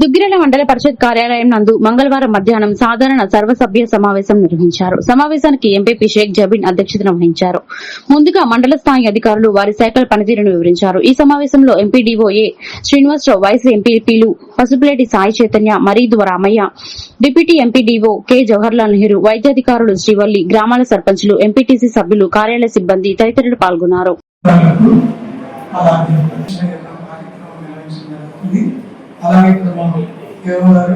దుగ్గిరాల మండల పరిషత్ కార్యాలయం నందు మంగళవారం మధ్యాహ్నం సాధారణ సర్వసభ్య సమావేశం నిర్వహించారు. సమావేశానికి ఎంపీపీ షేక్ జబీన్ అధ్యక్షతన వహించారు. ముందుగా మండల స్థాయి అధికారులు వారి శాఖల పనితీరును వివరించారు. ఈ సమావేశంలో ఎంపీడీఓ ఏ శ్రీనివాసరావు వైస్ ఎంపీపీలు Pasupuleti Sai Chaitanya Maridu Ramayya deputy MPDO K. Jawaharlal Nehru వైద్యాధికారులు Srivalli గ్రామాల సర్పంచులు ఎంపీటీసీ సభ్యులు కార్యాలయ సిబ్బంది తదితరులు పాల్గొన్నారు. అలాగే కార్యక్రమం నిర్వహించడం జరుగుతుంది ఇప్పుడు మనం కేవలం గారు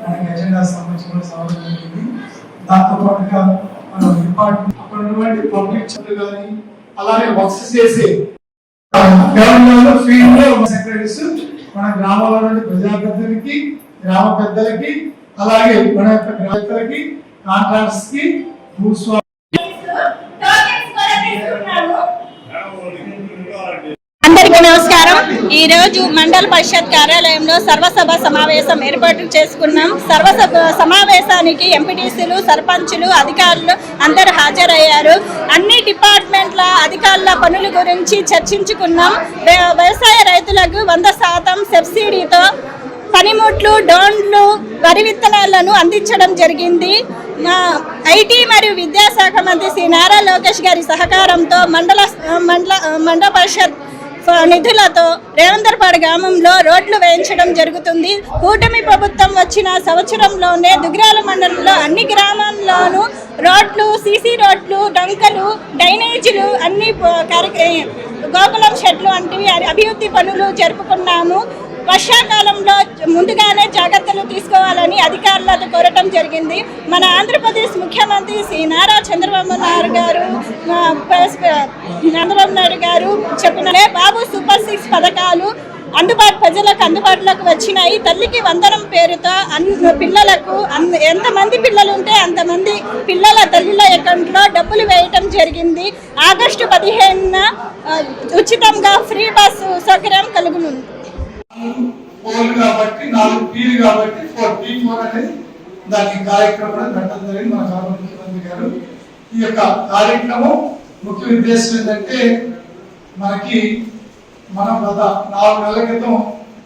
మనకి ఎజెండా సంబంధించి కూడా సవరణ జరిగింది దాంతో పాటుగా మనం డిపార్ట్మెంట్ అక్కడ ఉన్నటువంటి పబ్లిక్ చదువు కానీ అలాగే వర్క్స్ చేసే గ్రామంలో ఫీల్డ్లో సెక్రటరీస్ మన గ్రామాల నుండి ప్రజాప్రతినిధులకి గ్రామ పెద్దలకి అలాగే మన యొక్క గ్రామ కాంట్రాక్ట్స్కి భూస్వామి ఈరోజు మండల పరిషత్ కార్యాలయంలో సర్వసభ సమావేశం ఏర్పాటు చేసుకున్నాం. సర్వసభ సమావేశానికి ఎంపీటీసీలు సర్పంచులు అధికారులు అందరూ హాజరయ్యారు. అన్ని డిపార్ట్మెంట్ల అధికారుల పనుల గురించి చర్చించుకున్నాం. వ్య- వ్యవసాయ రైతులకు వంద శాతం సబ్సిడీతో పనిముట్లు డోన్లు వరి విత్తనాలను అందించడం జరిగింది. ఐటీ మరియు విద్యాశాఖ మంత్రి శ్రీ నారా లోకేష్ గారి సహకారంతో మండల మండల మండల పరిషత్ నిధులతో రేవందర్పాడు గ్రామంలో రోడ్లు వేయించడం జరుగుతుంది. కూటమి ప్రభుత్వం వచ్చిన సంవత్సరంలోనే దుగ్రాల మండలంలో అన్ని గ్రామాల్లోనూ రోడ్లు సీసీ రోడ్లు డొంకలు డ్రైనేజీలు అన్ని కార్య- గోకులం షెడ్లు వంటివి అభివృద్ధి పనులు జరుపుకున్నాము. వర్షాకాలంలో ముందుగానే జాగ్రత్తలు తీసుకోవాలని అధికారులతో కోరటం జరిగింది. మన ఆంధ్రప్రదేశ్ ముఖ్యమంత్రి శ్రీ నారా చంద్రబాబు నాయుడు గారు చంద్రబాబు నాయుడు గారు చెప్పిననే బాబు సూపర్ సిక్స్ పథకాలు అందుబాటు ప్రజలకు అందుబాటులోకి వచ్చినాయి. తల్లికి వందనం పేరుతో అన్ పిల్లలకు అన్- ఎంతమంది పిల్లలు ఉంటే అంతమంది పిల్లల తల్లుల అకౌంట్లో డబ్బులు వేయటం జరిగింది. ఆగస్టు పదిహేనున ఉచితంగా ఫ్రీ బస్సు సౌకర్యం కలుగునుంది కాబట్టి నాలుగు పీలు కాబట్టి ఫోర్ పీ ఫోర్ అనేది దానికి కార్యక్రమం పెట్టడం జరిగింది మన గౌరవ ముఖ్యమంత్రి గారు. ఈ యొక్క కార్యక్రమం ముఖ్య ఉద్దేశం ఏంటంటే మనకి మనం గత నాలుగు నెలల క్రితం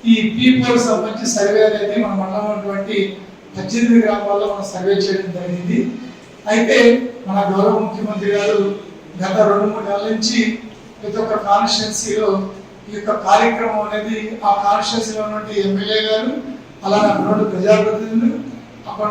ఈ పీపుల్ సంబంధించి సర్వే అనేది మన మండలం ఉన్నటువంటి పద్దెనిమిది గ్రామాల్లో మనం సర్వే చేయడం జరిగింది. అయితే మన గౌరవ ముఖ్యమంత్రి గారు గత రెండు మూడు నెలల నుంచి ప్రతి ఒక్క కాన్స్టిట్యున్సీలో ఈ యొక్క కార్యక్రమం అనేది ఆ కాన్స్టిట్యూన్సీలో ఉన్నటువంటి ఎమ్మెల్యే గారు అలానే అక్కడ ప్రజాప్రతినిధులు